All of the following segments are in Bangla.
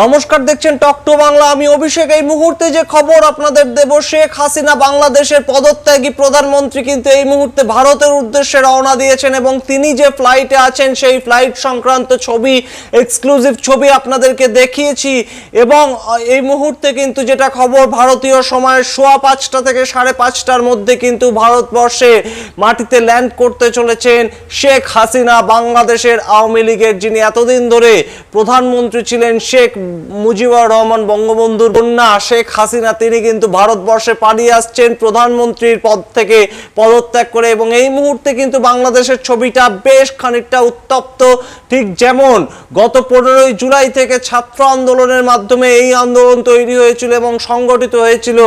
নমস্কার, দেখছেন টক টু বাংলা। আমি অভিষেক। এই মুহূর্তে যে খবর আপনাদের দেব, শেখ হাসিনা বাংলাদেশের পদত্যাগী প্রধানমন্ত্রী কিন্তু এই মুহূর্তে ভারতের উদ্দেশ্যে রওনা দিয়েছেন এবং তিনি যে ফ্লাইটে আছেন, সেই ফ্লাইট সংক্রান্ত ছবি এক্সক্লুসিভ ছবি আপনাদেরকে দেখিয়েছি এবং এই মুহূর্তে কিন্তু যেটা খবর, ভারতীয় সময় সোয়া পাঁচটা থেকে সাড়ে পাঁচটার মধ্যে কিন্তু ভারতবর্ষে মাটিতে ল্যান্ড করতে চলেছেন শেখ হাসিনা বাংলাদেশের আওয়ামী লীগের, যিনি এতদিন ধরে প্রধানমন্ত্রী ছিলেন শেখ মুজিবুর রহমান বঙ্গবন্ধুর কন্যা শেখ হাসিনা, তিনি কিন্তু ভারতবর্ষে পালিয়ে আসছেন প্রধানমন্ত্রীর পদ থেকে পদত্যাগ করে এবং এই মুহূর্তে কিন্তু বাংলাদেশের ছবিটা বেশ খানিকটা উত্তপ্ত। ঠিক যেমন গত পনেরোই জুলাই থেকে ছাত্র আন্দোলনের মাধ্যমে এই আন্দোলন তৈরি হয়েছিল এবং সংগঠিত হয়েছিল।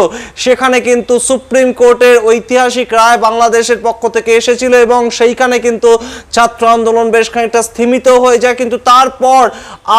সেখানে কিন্তু সুপ্রিম কোর্টের ঐতিহাসিক রায় বাংলাদেশের পক্ষ থেকে এসেছিল এবং সেইখানে কিন্তু ছাত্র আন্দোলন বেশ খানিকটা স্থিমিত হয়ে যায়। কিন্তু তারপর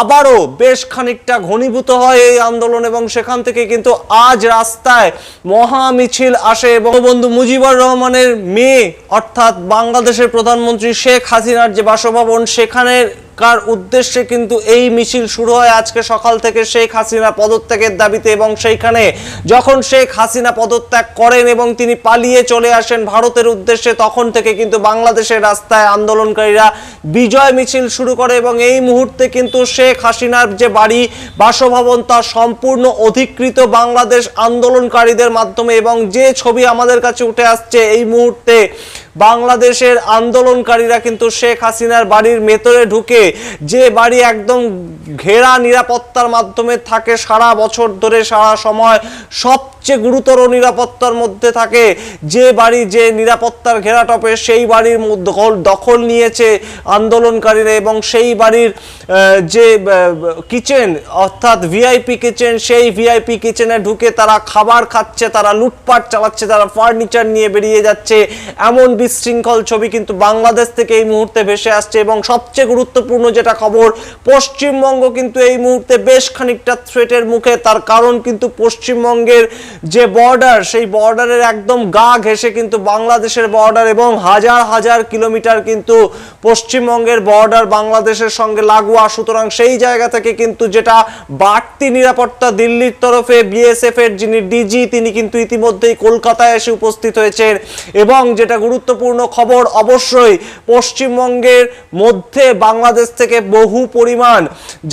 আবারও বেশ খানিকটা ঘনীভূত হয় এই আন্দোলন এবং সেখান থেকে কিন্তু আজ রাস্তায় মহা মিছিল আসে বঙ্গবন্ধু বন্ধু মুজিবুর রহমানের মেয়ে, অর্থাৎ বাংলাদেশের প্রধানমন্ত্রী শেখ হাসিনার যে বাসভবন, সেখানের কার উদ্দেশ্যে কিন্তু এই মিছিল শুরু হয় আজকে সকাল থেকে শেখ হাসিনা পদত্যাগের দাবিতে এবং সেইখানে যখন শেখ হাসিনা পদত্যাগ করেন এবং তিনি পালিয়ে চলে আসেন ভারতের উদ্দেশ্যে, তখন থেকে কিন্তু বাংলাদেশের রাস্তায় আন্দোলনকারীরা বিজয় মিছিল শুরু করে এবং এই মুহূর্তে কিন্তু শেখ হাসিনার যে বাড়ি বাসভবন তা সম্পূর্ণ অধিকৃত বাংলাদেশ আন্দোলনকারীদের মাধ্যমে এবং যে ছবি আমাদের কাছে উঠে আসছে এই মুহূর্তে বাংলাদেশের আন্দোলনকারীরা কিন্তু শেখ হাসিনার বাড়ির ভেতরে ঢুকে যে বাড়ি একদম ঘেরা নিরাপত্তার মাধ্যমে থাকে সারা বছর ধরে, সারা সময় সবচেয়ে গুরুতর নিরাপত্তার মধ্যে থাকে। যে বাড়ি যে নিরাপত্তার ঘেরাটপে সেই বাড়ির দখল দখল নিয়েছে আন্দোলনকারীরা এবং সেই বাড়ির যে কিচেন অর্থাৎ ভিআইপি কিচেন, সেই ভিআইপি কিচেনে ঢুকে তারা খাবার খাচ্ছে, তারা লুটপাট চালাচ্ছে, তারা ফার্নিচার নিয়ে বেরিয়ে যাচ্ছে। এমন বিশৃঙ্খল ছবি কিন্তু বাংলাদেশ থেকে এই মুহূর্তে ভেসে আসছে এবং সবচেয়ে গুরুত্বপূর্ণ যেটা খবর, পশ্চিমবঙ্গ কিন্তু এই মুহূর্তে বেশ খানিকটা থ্রেটের মুখে। তার কারণ কিন্তু পশ্চিমবঙ্গের যে বর্ডার সেই বর্ডারের একদম গা ঘেসে কিন্তু বাংলাদেশের বর্ডার এবং হাজার হাজার কিলোমিটার কিন্তু পশ্চিমবঙ্গের বর্ডার বাংলাদেশের সঙ্গে লাগোয়া। সুতরাং সেই জায়গা থেকে কিন্তু যেটা বাড়তি নিরাপত্তা দিল্লির তরফে বিএসএফ এর যিনি ডিজি তিনি কিন্তু ইতিমধ্যেই কলকাতায় এসে উপস্থিত হয়েছেন। এবং যেটা গুরুত্বপূর্ণ খবর, অবশ্যই পশ্চিমবঙ্গের মধ্যে বাংলাদেশ থেকে বহু পরিমাণ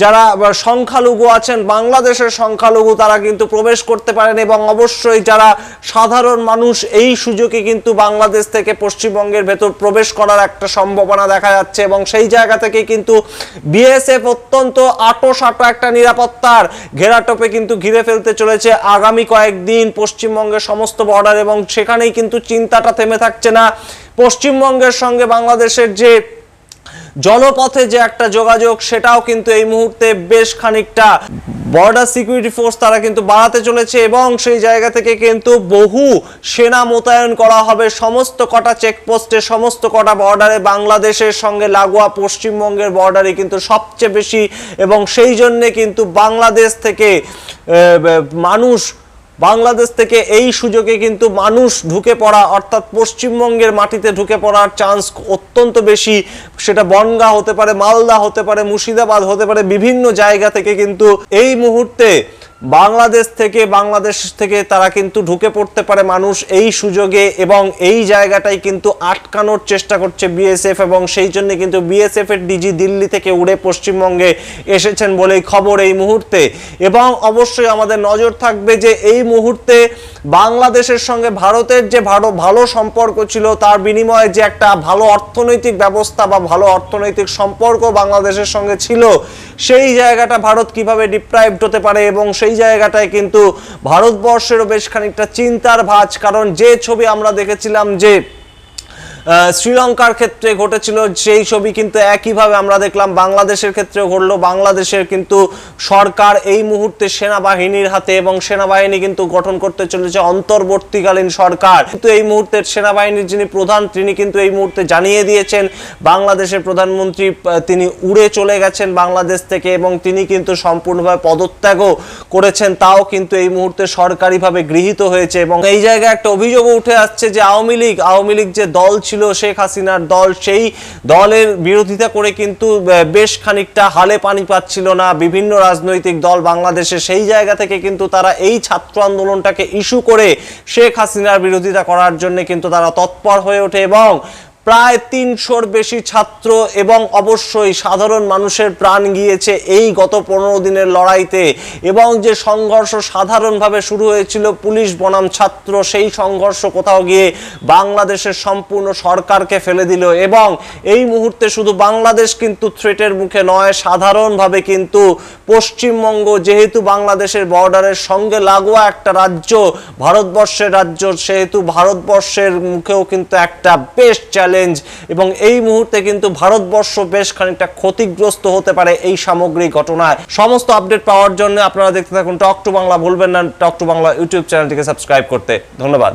যারা সংখ্যালঘু আছেন, বাংলাদেশের সংখ্যালঘু তারা কিন্তু প্রবেশ করতে পারেন এবং অবশ্যই যারা সাধারণ মানুষ, এই সুযোগে কিন্তু বাংলাদেশ থেকে পশ্চিমবঙ্গের ভেতর প্রবেশ করার একটা সম্ভাবনা দেখা যাচ্ছে এবং সেই জায়গা থেকে কিন্তু বিএসএফ অত্যন্ত আটো একটা নিরাপত্তার ঘেরাটোপে কিন্তু ঘিরে ফেলতে চলেছে আগামী কয়েকদিন পশ্চিমবঙ্গের সমস্ত বর্ডার এবং সেখানেই কিন্তু চিন্তাটা থেমে থাকছে না। পশ্চিমবঙ্গের সঙ্গে বাংলাদেশের যে জলপথে যে একটা যোগাযোগ, সেটাও কিন্তু এই মুহূর্তে বেশ খানিকটা বর্ডার সিকিউরিটি ফোর্স তারা কিন্তু বাড়াতে চলেছে এবং সেই জায়গা থেকে কিন্তু বহু সেনা মোতায়েন করা হবে। সমস্ত কটা চেকপোস্টে সমস্ত কটা বর্ডারে বাংলাদেশের সঙ্গে লাগোয়া পশ্চিমবঙ্গের বর্ডারে কিন্তু সবচেয়ে বেশি এবং সেই জন্যে কিন্তু বাংলাদেশ থেকে মানুষ বাংলাদেশ থেকে এই সুযোগে কিন্তু মানুষ ঢুকে পড়া, অর্থাৎ পশ্চিমবঙ্গের মাটিতে ঢুকে পড়ার চান্স অত্যন্ত বেশি। সেটা বনগা হতে পারে, মালদা হতে পারে, মুর্শিদাবাদ হতে পারে, বিভিন্ন জায়গা থেকে কিন্তু এই মুহূর্তে বাংলাদেশ থেকে বাংলাদেশ থেকে তারা কিন্তু ঢুকে পড়তে পারে মানুষ এই সুযোগে এবং এই জায়গাটাই কিন্তু আটকানোর চেষ্টা করছে বিএসএফ এবং সেই জন্য কিন্তু বিএসএফ এর ডিজি দিল্লি থেকে উড়ে পশ্চিমবঙ্গে এসেছেন বলেই খবর এই মুহূর্তে। এবং অবশ্যই আমাদের নজর থাকবে যে এই মুহূর্তে বাংলাদেশের সঙ্গে ভারতের যে ভালো ভালো সম্পর্ক ছিল, তার বিনিময়ে যে একটা ভালো অর্থনৈতিক ব্যবস্থা বা ভালো অর্থনৈতিক সম্পর্ক বাংলাদেশের সঙ্গে ছিল, সেই জায়গাটা ভারত কীভাবে ডিপ্রাইভড হতে পারে এবং সেই জায়গাটায় কিন্তু ভারতবর্ষেরও বেশ খানিকটা চিন্তার ভাজ। কারণ যে ছবি আমরা দেখেছিলাম যে শ্রীলঙ্কার ক্ষেত্রে ঘটেছিল সেই ছবি কিন্তু একইভাবে আমরা দেখলাম বাংলাদেশের ক্ষেত্রেও ঘটলো। বাংলাদেশের কিন্তু সরকার এই মুহূর্তে সেনাবাহিনীর হাতে এবং সেনাবাহিনী কিন্তু গঠন করতে চলেছে অন্তর্বর্তীকালীন সরকার। কিন্তু এই মুহূর্তে সেনাবাহিনীর যিনি প্রধান, তিনি কিন্তু এই মুহূর্তে জানিয়ে দিয়েছেন, বাংলাদেশের প্রধানমন্ত্রী তিনি উড়ে চলে গেছেন বাংলাদেশ থেকে এবং তিনি কিন্তু সম্পূর্ণভাবে পদত্যাগও করেছেন। তাও কিন্তু এই মুহূর্তে সরকারিভাবে গৃহীত হয়েছে এবং এই জায়গায় একটা অভিযোগও উঠে আসছে যে আওয়ামী লীগ আওয়ামী লীগ যে দল ছিল ছিল শেখ হাসিনার দল, সেই দলের বিরোধিতা করে কিন্তু বেশ খানিকটা হালে পানি পাচ্ছিল না। বিভিন্ন রাজনৈতিক দল বাংলাদেশে সেই জায়গা থেকে কিন্তু তারা এই ছাত্র আন্দোলনটাকে ইস্যু করে শেখ হাসিনার বিরোধিতা করার জন্য কিন্তু তারা তৎপর হয়ে ওঠে এবং প্রায় তিনশোর বেশি ছাত্র এবং অবশ্যই সাধারণ মানুষের প্রাণ গিয়েছে এই গত পনেরো দিনের লড়াইতে। এবং যে সংঘর্ষ সাধারণভাবে শুরু হয়েছিল, পুলিশ বনাম ছাত্র, সেই সংঘর্ষ কোথাও গিয়ে বাংলাদেশের সম্পূর্ণ সরকারকে ফেলে দিল। এবং এই মুহূর্তে শুধু বাংলাদেশ কিন্তু থ্রেটের মুখে নয়, সাধারণভাবে কিন্তু পশ্চিমবঙ্গ, যেহেতু বাংলাদেশের বর্ডারের সঙ্গে লাগোয়া একটা রাজ্য, ভারতবর্ষের রাজ্য, সেহেতু ভারতবর্ষের মুখেও কিন্তু একটা বেশ চ্যালেঞ্জ এবং এই মুহূর্তে কিন্তু ভারতবর্ষ বেশ খানিকটা ক্ষতিগ্রস্ত হতে পারে এই সামগ্রিক ঘটনায়। সমস্ত আপডেট পাওয়ার জন্য আপনারা দেখতে থাকুন টক টু বাংলা। ভুলবেন না টক টু বাংলা ইউটিউব চ্যানেলটিকে সাবস্ক্রাইব করতে। ধন্যবাদ।